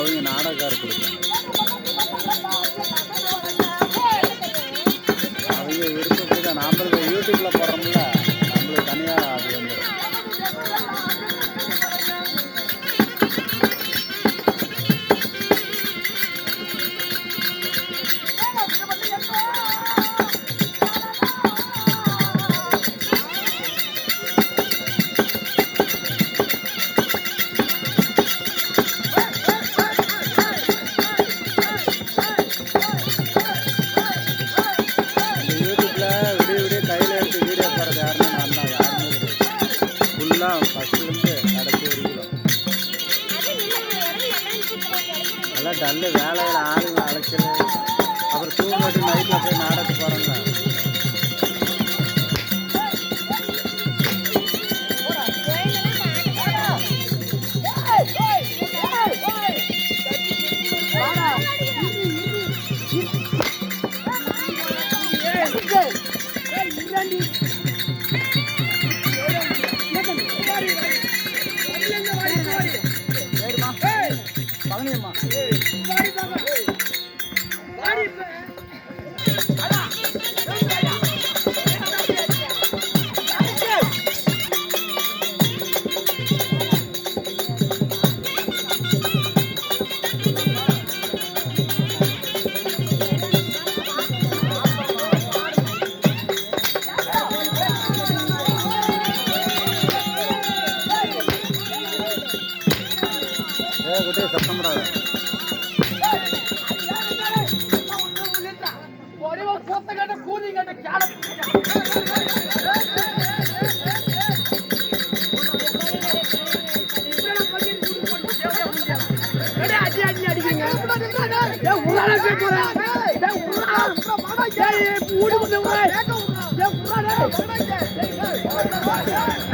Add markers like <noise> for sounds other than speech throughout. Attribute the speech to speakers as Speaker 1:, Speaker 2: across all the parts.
Speaker 1: அவங்க நாடகார் கொடுத்தாங்க அவங்க விருப்பப்படி தான் நாமளுக்கு கிடையாது ஃபுல்லா கடைசி வரைக்கும். எல்லாம் டல்லு வேலையில் ஆளுங்க அழைச்சல் அப்புறம் தூங்கிட்டு நைட்டில் போய் நாடகத்துக்கு Yeah.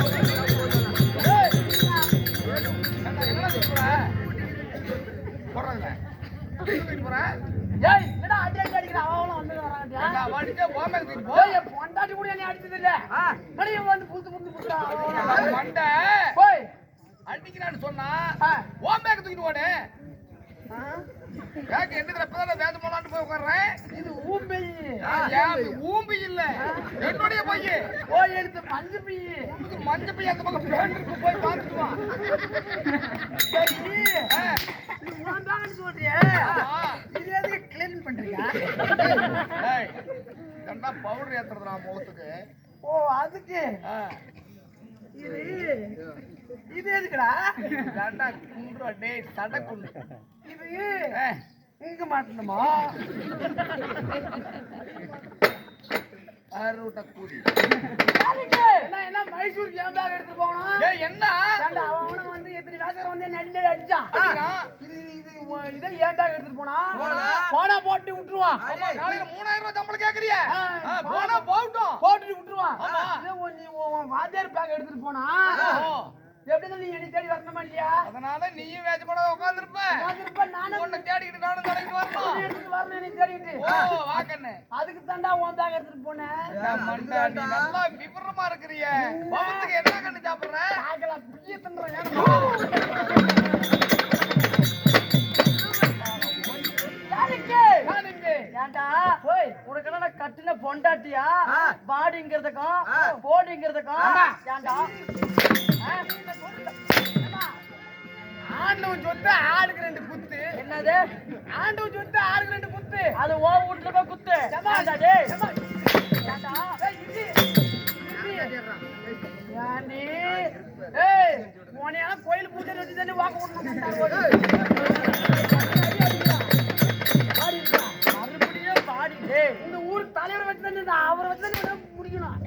Speaker 1: குட்டி சத்தம் போடாத
Speaker 2: அடிக்கிறான்னு சொன்னா ஓம்பேக்கு தூக்கிட்டு ஓடு கேக்க என்ன இப்பதான் வேத போலான்னு போய் உட்கார்றேன்
Speaker 3: இது ஊம்பை
Speaker 2: ஏன் இல்ல என்னுடைய பையன்
Speaker 3: போய் எடுத்து மஞ்சள் பையி
Speaker 2: மஞ்ச அந்த பக்கம் போய் பார்த்துட்டு வா
Speaker 3: சரி
Speaker 2: ஆ,
Speaker 3: நீ உனதான்னு சொல்றியே
Speaker 2: ஆமா.
Speaker 3: இது எதுக்கு கிளீன் பண்றியா
Speaker 2: ஏய், ஏன்டா பவுடர் ஏத்துறதுடா முகத்துக்கு
Speaker 3: ஓ அதுக்கு
Speaker 2: ஆ,
Speaker 3: இது
Speaker 2: குண்டுறா டேய் தடை குண்டு
Speaker 3: இது இங்க மாட்டணுமா?
Speaker 2: அருட்ட கூடி.
Speaker 3: என்ன மைசூருக்கு ஏன் பேக் போகணும்?
Speaker 2: ஏய் என்ன?
Speaker 3: அவன் வந்து எத்தனை வேசம் வந்து நெல்லை அடிச்சான். இது இது ஏன் பேக் போனா?
Speaker 2: போனா?
Speaker 3: போட்டு விட்டுருவான்
Speaker 2: ஆமா, நாளைக்கு மூணாயிரம் ரூபாய் சம்பளம் கேக்குறிய. போனா போகட்டும்.
Speaker 3: போட்டுட்டு விட்டுருவான். இதே உன் வாத்தியார் பேக் எடுத்துட்டு போனா. எப்படி நீ என்னை தேடி வரணுமா இல்லையா?
Speaker 2: அதனால நீயும் வேஜப்பட உட்காந்துருப்ப
Speaker 3: உட்கார்ந்திருப்ப. நானும்
Speaker 2: உன்னை தேடிக்கிட்டு நானும் தலைக்கு வரணும்?
Speaker 3: எடுத்துட்டு வரணும் என்னை தேடிட்டு
Speaker 2: ஓ வாக்கண்ணு
Speaker 3: அதுக்கு தாண்டா உன் பேக் எடுத்துட்டு போனேன்.
Speaker 2: மண்டை, நீ நல்லா விவரமா இருக்கிறிய. பவத்துக்கு என்ன கண்ணு சாப்பிடுற?
Speaker 3: பேக்கெல்லாம் பிடிய தின்றேன் ஏன்டா? ஓய். உனக்கு என்ன கட்டின பொண்டாட்டியா? பாடிங்கிறதுக்கும் போடிங்கிறதுக்கும்? ஏன்டா? ஆண்டவன் சொத்து ஆளுக்கு ரெண்டு குத்து. என்னது? ஆண்டவன் சொத்து ஆளுக்கு ரெண்டு குத்து. அது ஓ வீட்டுல போய் குத்து. உன்னையெல்லாம் கோயில் பூஜை வச்சு தானே வாக்க மறுபடியும் பாடி இந்த ஊர் தலைவர் வச்சு தானே அவரை வச்சு தானே முடிக்கணும்.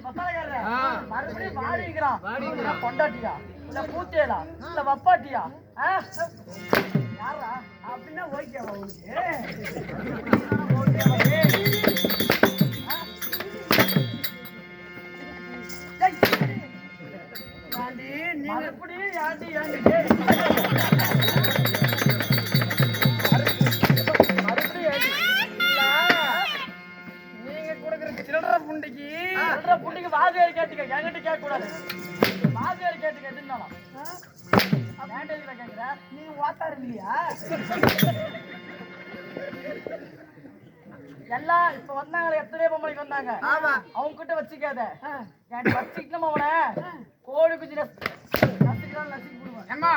Speaker 3: மசாலக்காரர் மறுபடியும் பாடிக்கிறான் பாடிக்கிறா பொண்டாட்டியா இல்ல பூத்தேலா இல்ல வப்பாட்டியா? யாரா? அப்படின்னா ஓகேவா உனக்கு. ஓகேவா டேய். ஆ? டேய், கேக்குற
Speaker 2: நீ வாத்தாரு இல்லையா
Speaker 3: எல்லாம் இப்ப வந்தாங்களே எத்தனை பொம்பளைக்கு வந்தாங்க.
Speaker 2: ஆமா.
Speaker 3: அவங்க கிட்ட வச்சுக்காத என்கிட்ட வச்சுக்கணும் அவனை? கோழி குஞ்சு நசுக்கிறான் நசுக்கி போடுவான்.
Speaker 2: ஏம்மா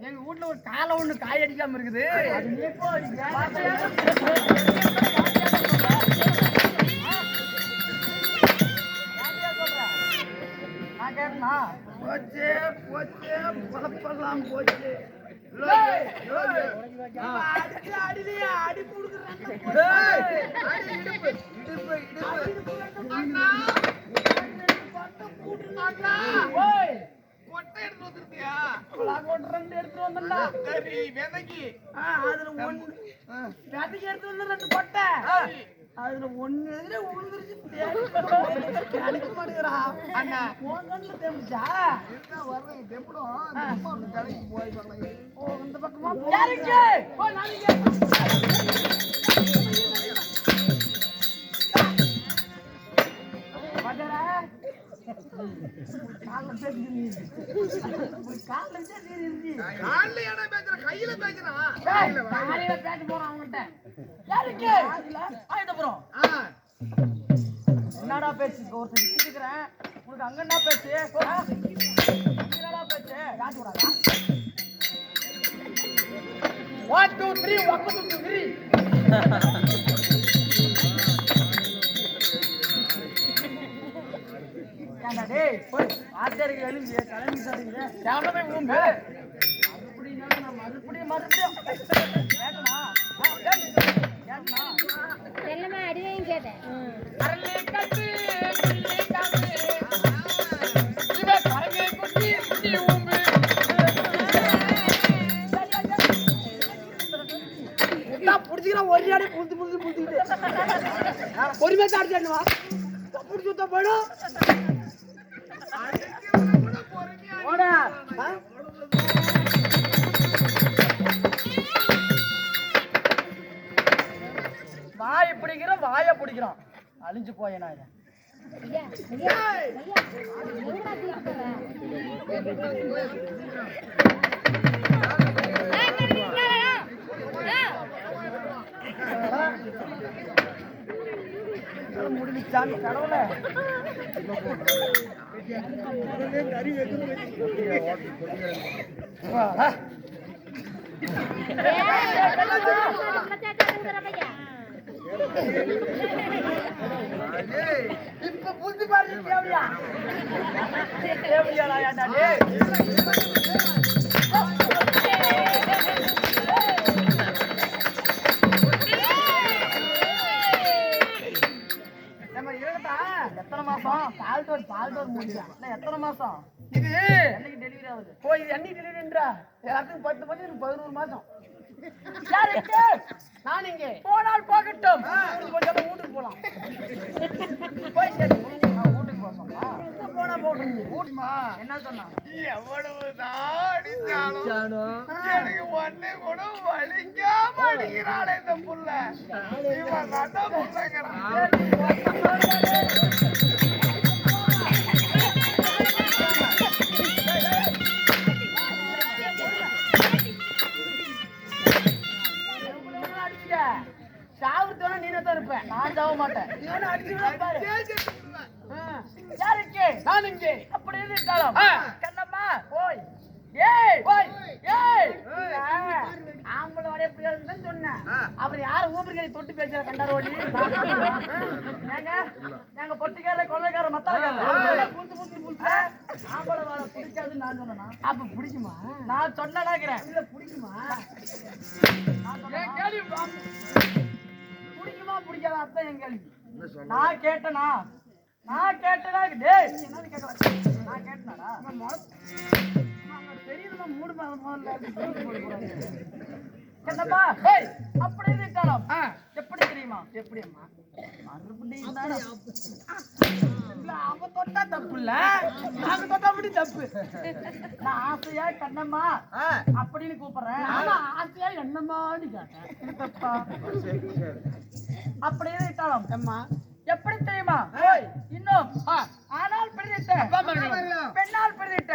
Speaker 2: எங்க வீட்ல ஒரு காலை ஒண்ணு காய் அடிக்காம இருக்குது
Speaker 3: கேட்டனா?
Speaker 2: போச்சு போச்சு பொழப்பெல்லாம் போச்சு. அடி
Speaker 3: ஓய்,
Speaker 2: கொட்டை எடுத்து வந்துருக்கியா
Speaker 3: கொண்டு ரெண்டு எடுத்துட்டு வந்தேன்டா.
Speaker 2: சரி விதைக்கு.
Speaker 3: அதுல ஒண்ணு விதைக்கு எடுத்து வந்து ரெண்டு கொட்டை. அதுல ஒண்ணு எதிரே உழுந்துருச்சு. கிடைக்க <laughs> மாட்டேங்குதுடா.
Speaker 2: அண்ணா
Speaker 3: உன் கண்ணுல தெரிஞ்சுச்சா? ஓ, இந்த பக்கமா போ. யாருக்கு? ஓ, நாளைக்கு.
Speaker 2: கையில பேசுறான்
Speaker 3: காலையில பேட்டு போறான் அவன்கிட்ட. யாருக்கு? ஆயுதபுரம். என்னடா பேச்சு? ஒருத்தர் ஒருத்தன் உனக்கு அங்க என்ன பேச்சு? என்னடா பேச்சு? யாரு கூடாதா one two three one two three ஏன்டா டேய் போய் ஆச்சரியம் எழுதி கிளம்பி சாரிங்க கேமரா ஊம்பு மறுபடியும் நான் மறுபடியும் மறுபடியும். நான் புடிச்சுக்கிறேன் ஒரு அடி புடிச்சு புடிச்சு புடிச்சுக்கிட்டு பொறுமையா தான் அடிச்சாடுவா புடிச்சு விட்டா போயிடும் அழிஞ்சு போயேன் இதை. முடிஞ்சாமி கடவுளே வாடா. இப்ப புத்தி தேவையா நம்ம எத்தனை மாசம் பால் டோர் முடிஞ்சா எத்தனை மாசம்
Speaker 2: இது
Speaker 3: என்னைக்கு டெலிவரி ஆகுது
Speaker 2: ஓ இது டெலிவரின்றா எல்லாத்துக்கும் பத்து மணி எனக்கு பதினோரு மாசம் நான் இங்கே.
Speaker 3: போனால் போகட்டும். கொஞ்சம் வீட்டுக்கு போலாம் போய் சரி. நான் வீட்டுக்கு போக சொன்னா போனா
Speaker 2: ஊட்டுமா?
Speaker 3: என்ன சொன்னா?
Speaker 2: எவ்வளவு அடிச்சாலும் எனக்கு ஒண்ணு கூட வலிக்காம அடிக்கிறாள் இந்த புள்ள. இவன் நல்ல புள்ளங்கிறான்.
Speaker 3: யாருக்கு
Speaker 2: நான் இங்கே
Speaker 3: அப்படி கண்ணம்மா போய் ஏய் போய் ஏய் ஆம்பளை வரைய புரியாதுன்னு சொன்னேன் அவர் யார் தொட்டு பேசுற கண்டார் நாங்க நாங்க பொட்டிக்கார கொள்ளைக்கார மத்தாக்கார புடிச்சு புடிச்சு ஆம்பளை பிடிக்காதுன்னு நான் சொன்னேனா அப்ப பிடிக்குமா நான் சொன்னேனாக்கிறேன் இல்ல பிடிக்குமா? பிடிக்குமா பிடிக்காதா? அதான் என் கேள்வி. நான் கேட்டனா? நான் கேட்டனா? டேய் என்னன்னு கேட்கல நான் கேட்டனாடா? தெரியுதுமா மூடு என்னப்பா? டேய் அப்படி இருக்கலாம் எப்படி தெரியுமா? எப்படி அம்மா? மறுபடியும் தானே இல்ல அவ அவங்க தொட்டா தப்பு இல்ல. நாங்க தொட்டா அப்படி தப்பு? நான் ஆசையா கண்ணம்மா அப்படின்னு கூப்பிடுறேன். ஆனா ஆசையா என்னம்மான்னு கேட்டேன். அப்படியே விட்டாலும் அம்மா. எப்படி தெரியுமா? இன்னும் ஆனால் பிரிதிட்ட பெண்ணால் பிரிதிட்ட